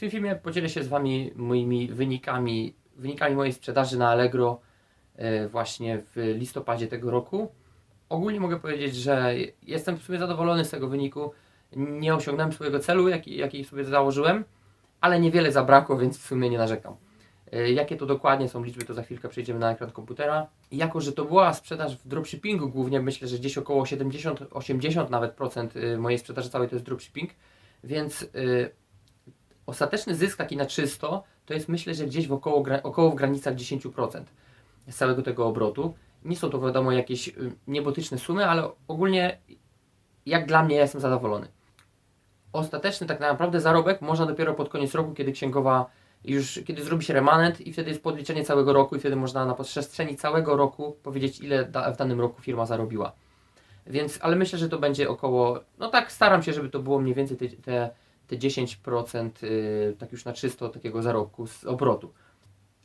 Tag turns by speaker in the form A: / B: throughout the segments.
A: tym filmie podzielę się z Wami moimi wynikami, wynikami mojej sprzedaży na Allegro e, właśnie w listopadzie tego roku. Ogólnie mogę powiedzieć, że jestem w sumie zadowolony z tego wyniku. Nie osiągnąłem swojego celu, jaki, jaki sobie założyłem, ale niewiele zabrakło, więc w sumie nie narzekam. E, Jakie to dokładnie są liczby, to za chwilkę przejdziemy na ekran komputera. Jako, że to była sprzedaż w dropshippingu głównie, myślę, że gdzieś około 70-80 nawet procent y, mojej sprzedaży całej to jest dropshipping, więc ostateczny zysk taki na czysto to jest myślę, że gdzieś w około, około w granicach 10% z całego tego obrotu. Nie są to wiadomo jakieś y, niebotyczne sumy, ale ogólnie jak dla mnie jestem zadowolony. Ostateczny tak naprawdę zarobek można dopiero pod koniec roku, kiedy księgowa już, kiedy zrobi się remanent i wtedy jest podliczenie całego roku i wtedy można na przestrzeni całego roku powiedzieć ile da, w danym roku firma zarobiła. Więc, ale myślę, że to będzie około, no tak staram się, żeby to było mniej więcej te, te, te 10% yy, tak już na czysto takiego zarobku z obrotu.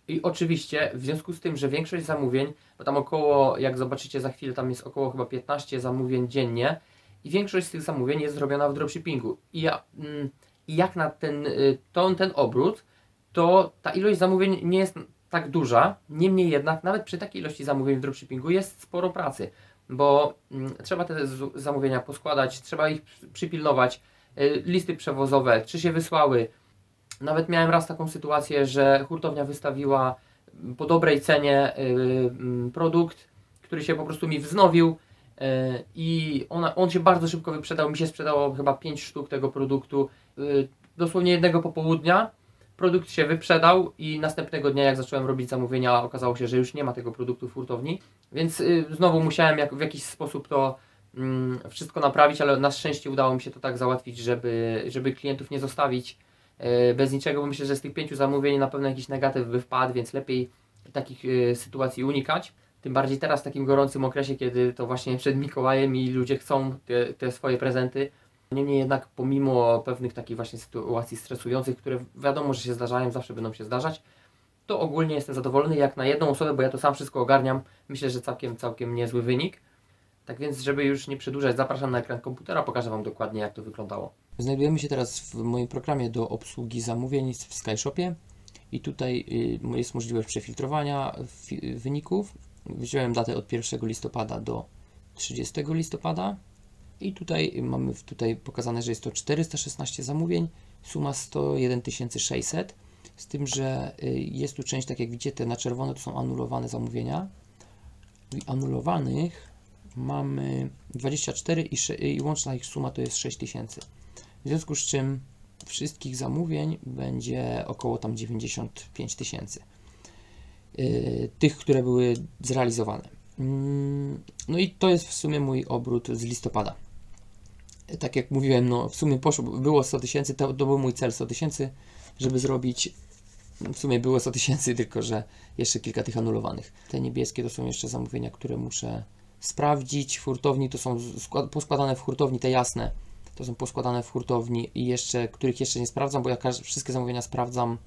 A: I oczywiście w związku z tym, że większość zamówień, bo tam około, jak zobaczycie za chwilę, tam jest około chyba 15 zamówień dziennie i większość z tych zamówień jest zrobiona w dropshippingu. I, ja, i jak na ten, y, to, ten obrót, to ta ilość zamówień nie jest tak duża, niemniej jednak nawet przy takiej ilości zamówień w dropshippingu jest sporo pracy, bo mm, trzeba te zamówienia poskładać, trzeba ich przy- przypilnować, listy przewozowe, czy się wysłały. Nawet miałem raz taką sytuację, że hurtownia wystawiła po dobrej cenie y, mm, produkt, który się po prostu mi wznowił y, i ona, on się bardzo szybko wyprzedał. Mi się sprzedało chyba 5 sztuk tego produktu y, dosłownie jednego popołudnia. Produkt się wyprzedał i następnego dnia, jak zacząłem robić zamówienia, okazało się, że już nie ma tego produktu w hurtowni, więc y, znowu musiałem jak, w jakiś sposób to wszystko naprawić, ale na szczęście udało mi się to tak załatwić, żeby, żeby klientów nie zostawić e, bez niczego, bo myślę, że z tych pięciu zamówień na pewno jakiś negatyw by wpadł, więc lepiej takich e, sytuacji unikać. Tym bardziej teraz w takim gorącym okresie, kiedy to właśnie przed Mikołajem i ludzie chcą te, te swoje prezenty. Niemniej jednak pomimo pewnych takich właśnie sytuacji stresujących, które wiadomo, że się zdarzają, zawsze będą się zdarzać, to ogólnie jestem zadowolony jak na jedną osobę, bo ja to sam wszystko ogarniam. Myślę, że całkiem, całkiem niezły wynik. Tak więc, żeby już nie przedłużać, zapraszam na ekran komputera, pokażę Wam dokładnie jak to wyglądało. Znajdujemy się teraz w moim programie do obsługi zamówień w SkyShopie i tutaj y, jest możliwość przefiltrowania fi- wyników. Wziąłem datę od 1 listopada do 30 listopada i tutaj mamy tutaj pokazane, że jest to 416 zamówień, suma 101 600, z tym, że y, jest tu część, tak jak widzicie, te na czerwono to są anulowane zamówienia. Anulowanych mamy 24 i, i łączna ich suma to jest 6000. W związku z czym wszystkich zamówień będzie około tam 95 tysięcy. Yy, tych, które były zrealizowane. Mm, No i to jest w sumie mój obrót z listopada. Tak jak mówiłem, no w sumie poszło, było 100 tysięcy, to, to był mój cel 100 tysięcy, żeby zrobić. W sumie było 100 tysięcy, tylko że jeszcze kilka tych anulowanych. Te niebieskie to są jeszcze zamówienia, które muszę sprawdzić. W hurtowni to są skład- poskładane w hurtowni, te jasne to są poskładane w hurtowni i jeszcze, których jeszcze nie sprawdzam, bo ja wszystkie zamówienia sprawdzam,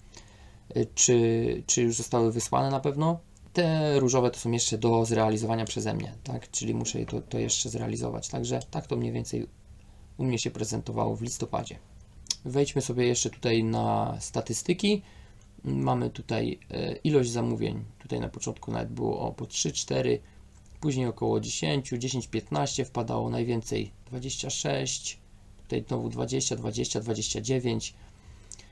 A: y, czy, czy już zostały wysłane na pewno. Te różowe to są jeszcze do zrealizowania przeze mnie, tak? Czyli muszę to, to jeszcze zrealizować. Także tak to mniej więcej u mnie się prezentowało w listopadzie. Wejdźmy sobie jeszcze tutaj na statystyki. Mamy tutaj e, ilość zamówień. Tutaj na początku nawet było o po 3, 4, później około 10, 10, 15 wpadało najwięcej 26, tutaj znowu 20, 20, 29.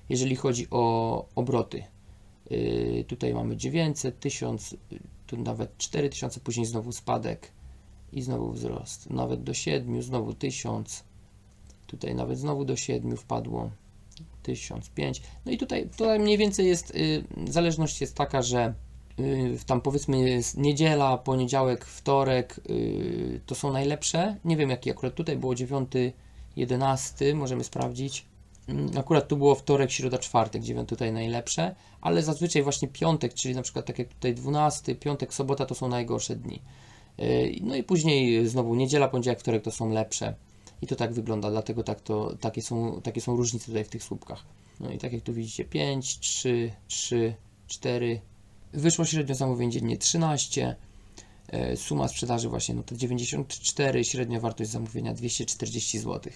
A: Jeżeli chodzi o obroty, yy, tutaj mamy 900, 1000, yy, tu nawet 4000, później znowu spadek i znowu wzrost. Nawet do 7, znowu 1000, tutaj nawet znowu do 7 wpadło. 1005. No i tutaj, tutaj mniej więcej jest, yy, zależność jest taka, że tam powiedzmy jest niedziela, poniedziałek, wtorek, yy, to są najlepsze. Nie wiem jaki akurat tutaj było 9, 11, możemy sprawdzić. Mm, Akurat tu było wtorek, środa, czwartek, gdzie wiem tutaj najlepsze, ale zazwyczaj właśnie piątek, czyli na przykład tak jak tutaj 12, piątek, sobota to są najgorsze dni. Yy, No i później znowu niedziela, poniedziałek, wtorek to są lepsze. I to tak wygląda, dlatego tak to, takie, są, takie są różnice tutaj w tych słupkach. No i tak jak tu widzicie 5, 3, 3, 4. Wyszło średnio zamówień dziennie 13. E, Suma sprzedaży właśnie no to 94, średnia wartość zamówienia 240 zł.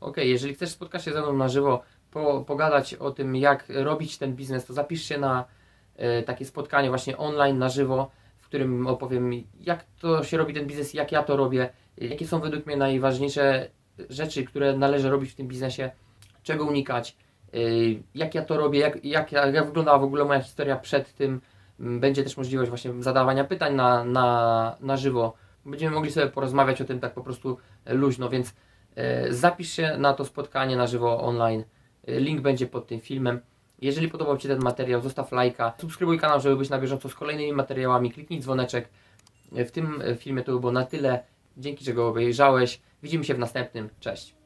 A: Ok, jeżeli chcesz spotkać się ze mną na żywo, po, pogadać o tym, jak robić ten biznes, to zapisz się na e, takie spotkanie właśnie online, na żywo, w którym opowiem, jak to się robi ten biznes, jak ja to robię, jakie są według mnie najważniejsze rzeczy, które należy robić w tym biznesie, czego unikać, y, jak ja to robię, jak, jak, jak wyglądała w ogóle moja historia przed tym. Mm, Będzie też możliwość właśnie zadawania pytań na, na, na żywo. Będziemy mogli sobie porozmawiać o tym tak po prostu luźno, więc e, zapisz się na to spotkanie na żywo online. E, Link będzie pod tym filmem. Jeżeli podobał Ci ten materiał, zostaw lajka, subskrybuj kanał, żeby być na bieżąco z kolejnymi materiałami, kliknij dzwoneczek. E, W tym e, filmie to by było na tyle. Dzięki, że go obejrzałeś. Widzimy się w następnym. Cześć.